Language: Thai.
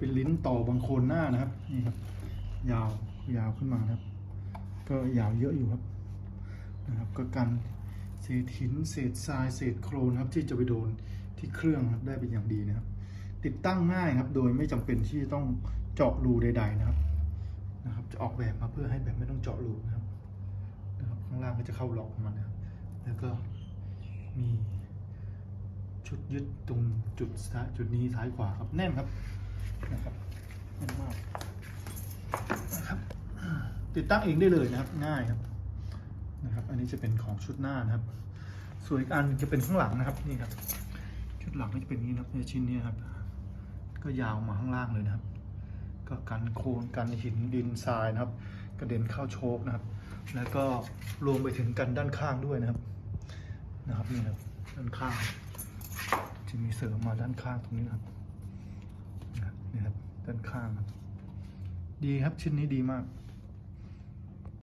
เป็นลิ้นต่อบางโคนหน้านะครับนี่ครับ ยาวยาวขึ้นมาครับ ก็ยาวเยอะอยู่ครับนะครับ ก็กันเศษหินเศษทรายเศษโครนครับ ที่จะไปโดนที่เครื่องครับได้เป็นอย่างดีนะครับ ติดตั้งง่ายครับ โดยไม่จำเป็นที่ต้องเจาะรูใด ๆนะครับนะครับ จะออกแบบมาเพื่อให้แบบไม่ต้องเจาะรูนะครับนะครับ ข้างล่างก็จะเข้าล็อกมันนะครับ แล้วก็มีชุดยึดตรงจุดซ้ายจุดนี้ซ้ายขวาครับแน่นครับ นะครับแน่นมากนะครับติดตั้งเองได้เลยนะครับ ง่ายครับนะครับ อันนี้จะเป็นของชุดหน้านะครับ ส่วนอีกอันจะเป็นข้างหลังนะครับนี่ครับ ชุดหลังก็จะเป็นอย่างนี้นะครับในชิ้นนี้ครับ ก็ยาวมาข้างล่างเลยนะครับ ก็กันโคลนกันหินดินทรายนะครับ กระเด็นเข้าโชคนะครับ แล้วก็รวมไปถึงกันด้านข้างด้วยนะครับนะครับนี่ครับด้านข้าง จะมีเสริมมาด้านข้างตรงนี้นะครับนะครับนี่ครับ ด้านข้าง ดีครับชิ้นนี้ดีมาก